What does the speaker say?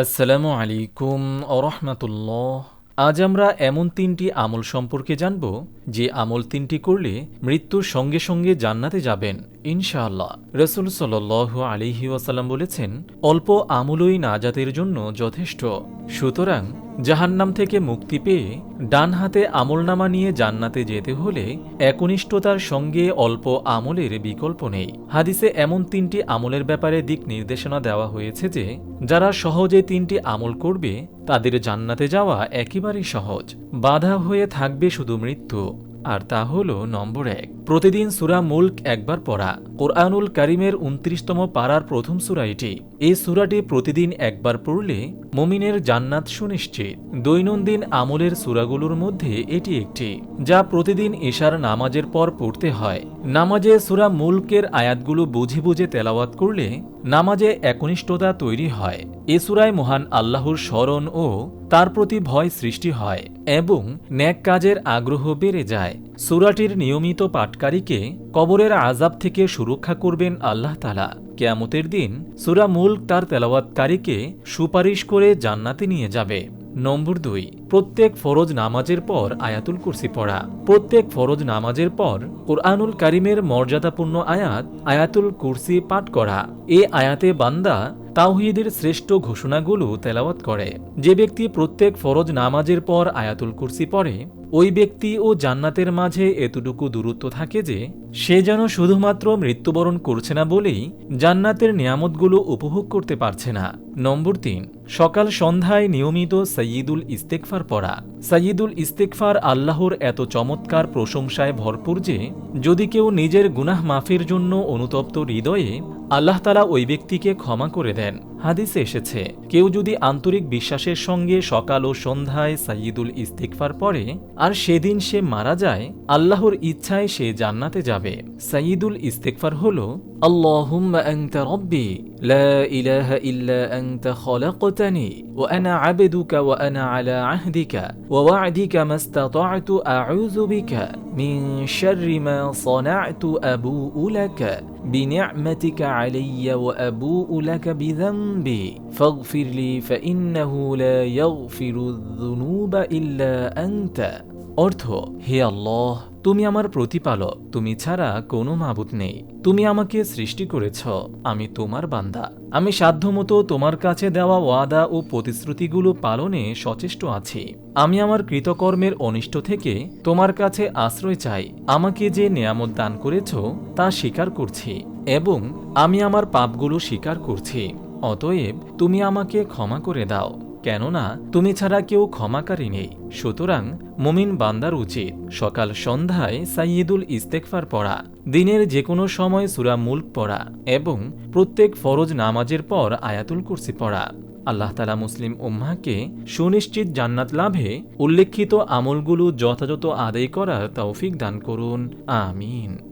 আসসালামু আলাইকুম আরহামতুল্লাহ আজ আমরা এমন তিনটি আমল সম্পর্কে জানব, যে আমল তিনটি করলে মৃত্যুর সঙ্গে সঙ্গে জান্নাতে যাবেন, ইনশাআল্লাহ। রসুল সাল্লু আলিহি ওয়াসাল্লাম বলেছেন, অল্প আমলই নাজাতের জন্য যথেষ্ট। সুতরাং জাহান্নাম থেকে মুক্তি পেয়ে ডান হাতে আমলনামা নিয়ে জান্নাতে যেতে হলে একনিষ্ঠতার সঙ্গে অল্প আমলের বিকল্প নেই। হাদিসে এমন তিনটি আমলের ব্যাপারে দিক নির্দেশনা দেওয়া হয়েছে যে, যারা সহজে তিনটি আমল করবে, তাদের জান্নাতে যাওয়া একেবারেই সহজ। বাধা হয়ে থাকবে শুধু মৃত্যু, আর তা হল নম্বর এক। প্রতিদিন সুরা মুল্ক একবার পড়া। কোরআনুল কারিমের উনত্রিশতম পাড়ার প্রথম সুরা এটি। এই সুরাটি প্রতিদিন একবার পড়লে মমিনের জান্নাত সুনিশ্চিত। দৈনন্দিন আমলের সুরাগুলোর মধ্যে এটি একটি, যা প্রতিদিন এশার নামাজের পর পড়তে হয়। নামাজে সুরা মুল্কের আয়াতগুলো বুঝে বুঝে তেলাওয়াত করলে নামাজে একনিষ্ঠতা তৈরি হয়। এ সুরায় মহান আল্লাহর স্মরণ ও তার প্রতি ভয় সৃষ্টি হয় এবং ন্যাক কাজের আগ্রহ বেড়ে যায়। সুরাটির নিয়মিত পাটকারীকে কবরের আজাব থেকে সুরক্ষা করবেন আল্লাহ তালা কেয়ামতের দিন সুরা মুল্ক তার তেলাওয়াতকারীকে সুপারিশ করে জান্নাতে নিয়ে যাবে। নম্বর দুই, প্রত্যেক ফরজ নামাজের পর আয়াতুল কুরসি পড়া। প্রত্যেক ফরজ নামাজের পর কোরআনুল কারিমের মর্যাদাপূর্ণ আয়াত আয়াতুল কুরসি পাঠ করা। এ আয়াতে বান্দা তাওহিদের শ্রেষ্ঠ ঘোষণাগুলো তেলাওয়াত করে। যে ব্যক্তি প্রত্যেক ফরজ নামাজের পর আয়াতুল কুরসি পড়ে, ওই ব্যক্তি ও জান্নাতের মাঝে এতটুকু দূরত্ব থাকে যে, সে যেন শুধুমাত্র মৃত্যুবরণ করছে না বলেই জান্নাতের নিয়ামতগুলো উপভোগ করতে পারছে না। নম্বর তিন, সকাল সন্ধ্যায় নিয়মিত সৈয়দুল ইস্তেকফার পড়া। সৈয়দুল ইস্তেকফার আল্লাহর এত চমৎকার প্রশংসায় ভরপুর যে, যদি কেউ নিজের গুনাহ মাফের জন্য অনুতপ্ত হৃদয়ে আল্লাহ তালা ওই ব্যক্তিকে ক্ষমা করে দেন। হাদিসে এসেছে কেউ যদি আন্তরিক বিশ্বাসের সঙ্গে সকাল ও সন্ধ্যায় সাইয়দুল ইস্তিকফার পড়ে আর সেদিন সে মারা যায় আল্লাহর ইচ্ছায় সে জান্নাতে যাবে সাইয়দুল ইস্তেকফার হল اللهم أنت ربي لا إله إلا أنت خلقتني وأنا عبدك وأنا على عهدك ووعدك ما استطعت أعوذ بك من شر ما صنعت أبوء لك بنعمتك علي وأبوء لك بذنبي فاغفر لي فإنه لا يغفر الذنوب إلا أنت অর্থ হে আল্লাহ তুমি আমার প্রতিপালক তুমি ছাড়া কোনো মাবুত নেই তুমি আমাকে সৃষ্টি করেছ আমি তোমার বান্দা আমি সাধ্যমতো তোমার কাছে দেওয়া ওয়াদা ও প্রতিশ্রুতিগুলো পালনে সচেষ্ট আছি আমি আমার কৃতকর্মের অনিষ্ট থেকে তোমার কাছে আশ্রয় চাই আমাকে যে নিয়ামত দান করেছ তা স্বীকার করছি এবং আমি আমার পাপগুলো স্বীকার করছি অতএব তুমি আমাকে ক্ষমা করে দাও, কেননা তুমি ছাড়া কেউ ক্ষমাকারী নেই। সুতরাং মুমিন বান্দার উচিত সকাল সন্ধ্যায় সাইয়দুল ইস্তেকফার পড়া, দিনের যে কোনো সময় সুরা মুল্ক পড়া এবং প্রত্যেক ফরজ নামাজের পর আয়াতুল কুরসি পড়া। আল্লাহ তালা মুসলিম উম্মাকে সুনিশ্চিত জান্নাত লাভে উল্লেখিত আমলগুলো যথাযথ আদায় করার তৌফিক দান করুন। আমিন।